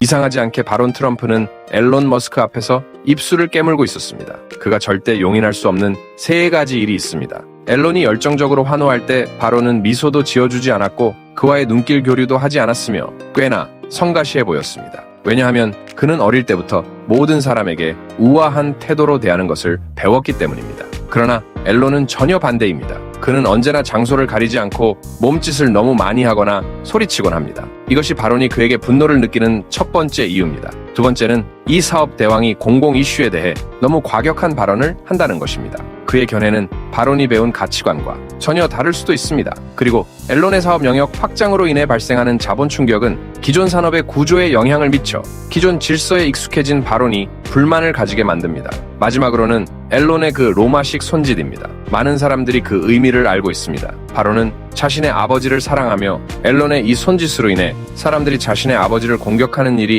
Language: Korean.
이상하지 않게 바론 트럼프는 앨런 머스크 앞에서 입술을 깨물고 있었습니다. 그가 절대 용인할 수 없는 세 가지 일이 있습니다. 앨런이 열정적으로 환호할 때 바론은 미소도 지어주지 않았고 그와의 눈길 교류도 하지 않았으며 꽤나 성가시해 보였습니다. 왜냐하면 그는 어릴 때부터 모든 사람에게 우아한 태도로 대하는 것을 배웠기 때문입니다. 그러나 앨런은 전혀 반대입니다. 그는 언제나 장소를 가리지 않고 몸짓을 너무 많이 하거나 소리치곤 합니다. 이것이 바론이 그에게 분노를 느끼는 첫 번째 이유입니다. 두 번째는 이 사업 대왕이 공공 이슈에 대해 너무 과격한 발언을 한다는 것입니다. 그의 견해는 바론이 배운 가치관과 전혀 다를 수도 있습니다. 그리고 앨런의 사업 영역 확장으로 인해 발생하는 자본 충격은 기존 산업의 구조에 영향을 미쳐 기존 질서에 익숙해진 바론이 불만을 가지게 만듭니다. 마지막으로는 앨런의 그 로마식 손짓입니다. 많은 사람들이 그 의미를 알고 있습니다. 바론은 자신의 아버지를 사랑하며 앨런의 이 손짓으로 인해 사람들이 자신의 아버지를 공격하는 일이